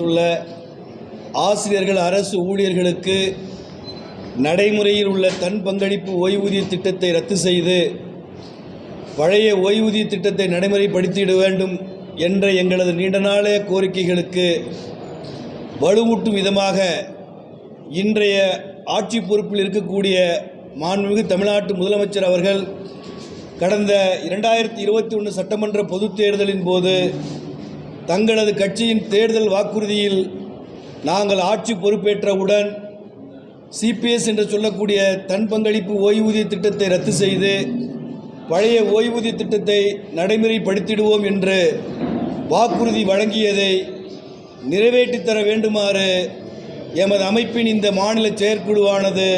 உள்ள ஆசிரியர்கள் அரசு ஊழியர்களுக்கு நடைமுறையில் உள்ள தன் பங்களிப்பு ஓய்வூதிய திட்டத்தை ரத்து செய்து பழைய ஓய்வூதிய திட்டத்தை நடைமுறைப்படுத்திட வேண்டும் என்ற எங்களது நீண்ட நாளைய கோரிக்கைகளுக்கு வலுவூட்டும் விதமாக இன்றைய ஆட்சி பொறுப்பில் இருக்கக்கூடிய மாண்புமிகு தமிழ்நாட்டு முதலமைச்சர் அவர்கள் கடந்த இரண்டாயிரத்தி இருபத்தி ஒன்று சட்டமன்ற பொதுத் தேர்தலின் போது தங்களது கட்சியின் தேர்தல் வாக்குறுதியில் நாங்கள் ஆட்சி பொறுப்பேற்றவுடன் சிபிஎஸ் என்று சொல்லக்கூடிய தன் பங்களிப்பு ஓய்வூதிய திட்டத்தை ரத்து செய்து பழைய ஓய்வூதிய திட்டத்தை நடைமுறைப்படுத்திடுவோம் என்று வாக்குறுதி வழங்கியதை நிறைவேற்றித் தர வேண்டுமாறு எமது அமைப்பின் இந்த மாநில செயற்குழுவானது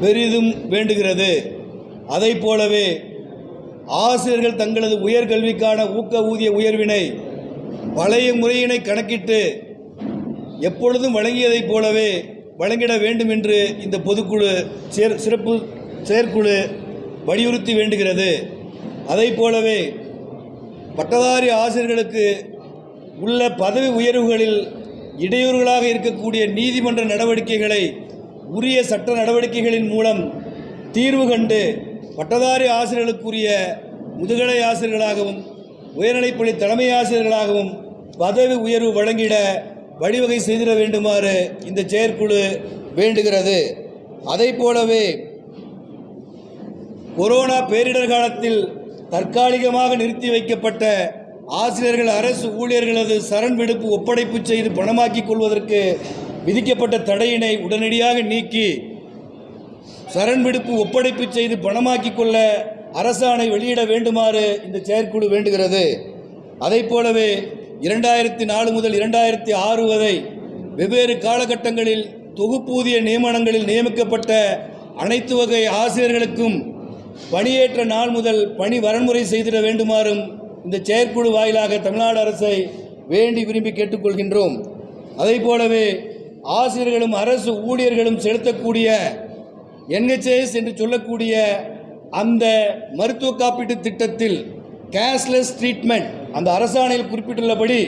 பெரிதும் வேண்டுகிறது. அதைப் போலவே ஆசிரியர்கள் தங்களது உயர்கல்விக்கான ஊக்க ஊதிய உயர்வினை பழைய முறையினை கணக்கிட்டு எப்பொழுதும் வழங்கியதைப் போலவே வழங்கிட வேண்டும் என்று இந்த பொதுக்குழு சேர் சிறப்பு செயற்குழு வலியுறுத்தி வேண்டுகிறது. அதைப் போலவே பட்டதாரி ஆசிரியர்களுக்கு உள்ள பதவி உயர்வுகளில் இடையூறுகளாக இருக்கக்கூடிய நீதிமன்ற நடவடிக்கைகளை உரிய சட்ட நடவடிக்கைகளின் மூலம் தீர்வு கண்டு பட்டதாரி ஆசிரியர்களுக்குரிய முதுகலை ஆசிரியர்களாகவும் உயர்நிலைப்பள்ளி தலைமை ஆசிரியர்களாகவும் பதவி உயர்வு வழங்கிட வழிவகை செய்திட வேண்டுமாறு இந்த செயற்குழு வேண்டுகிறது. அதை போலவே கொரோனா பேரிடர் காலத்தில் தற்காலிகமாக நிறுத்தி வைக்கப்பட்ட ஆசிரியர்கள் அரசு ஊழியர்களது சரண் விடுப்பு ஒப்படைப்பு செய்து பணமாக்கிக் கொள்வதற்கு விதிக்கப்பட்ட தடையினை உடனடியாக நீக்கி சரண் விடுப்பு ஒப்படைப்பு செய்து பணமாக்கிக் கொள்ள அரசாணை வெளியிட வேண்டுமாறு இந்த செயற்குழு வேண்டுகிறது. அதைப் போலவே இரண்டாயிரத்தி நாலு முதல் இரண்டாயிரத்தி ஆறு வரை வெவ்வேறு காலகட்டங்களில் தொகுப்பூதிய நியமனங்களில் நியமிக்கப்பட்ட அனைத்து வகை ஆசிரியர்களுக்கும் பணியேற்ற நாள் முதல் பணி வரன்முறை செய்திட வேண்டுமாறும் இந்த செயற்குழு வாயிலாக தமிழ்நாடு அரசை வேண்டி விரும்பி கேட்டுக்கொள்கின்றோம். அதை போலவே ஆசிரியர்களும் அரசு ஊழியர்களும் செலுத்தக்கூடிய என்ஹெச்ஏஎஸ் என்று சொல்லக்கூடிய அந்த மருத்துவ காப்பீட்டு திட்டத்தில் கேஷ்லெஸ் ட்ரீட்மெண்ட். அந்த அரசாணையில் குறிப்பிட்டுள்ளபடி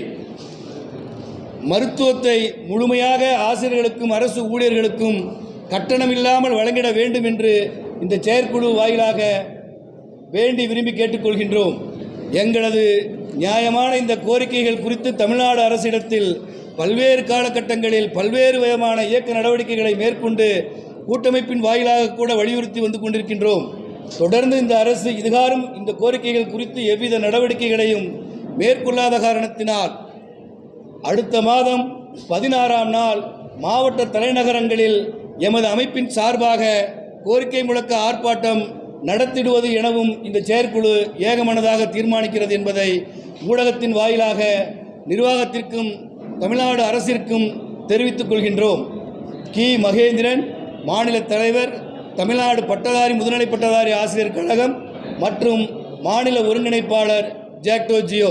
மருத்துவத்தை முழுமையாக ஆசிரியர்களுக்கும் அரசு ஊழியர்களுக்கும் கட்டணம் இல்லாமல் வழங்கிட வேண்டும் என்று இந்த செயற்குழு வாயிலாக வேண்டி விரும்பி கேட்டுக்கொள்கின்றோம். எங்களது நியாயமான இந்த கோரிக்கைகள் குறித்து தமிழ்நாடு அரசிடத்தில் பல்வேறு காலகட்டங்களில் பல்வேறு விதமான இயக்க நடவடிக்கைகளை மேற்கொண்டு கூட்டமைப்பின் வாயிலாக கூட வலியுறுத்தி வந்து கொண்டிருக்கின்றோம். தொடர்ந்து இந்த அரசு இதுகாரும் இந்த கோரிக்கைகள் குறித்து எவ்வித நடவடிக்கைகளையும் மேற்கொள்ளாத காரணத்தினால் அடுத்த மாதம் பதினாறாம் நாள் மாவட்ட தலைநகரங்களில் எமது அமைப்பின் சார்பாக கோரிக்கை முழக்க ஆர்ப்பாட்டம் நடத்திடுவது எனவும் இந்த செயற்குழு ஏகமனதாக தீர்மானிக்கிறது என்பதை ஊடகத்தின் வாயிலாக நிர்வாகத்திற்கும் தமிழ்நாடு அரசிற்கும் தெரிவித்துக் கொள்கின்றோம். கி. மகேந்திரன் மாநில தலைவர் தமிழ்நாடு பட்டதாரி முதுநிலை பட்டதாரி ஆசிரியர் கழகம் மற்றும் மாநில ஒருங்கிணைப்பாளர் ஜாக்டோ ஜியோ.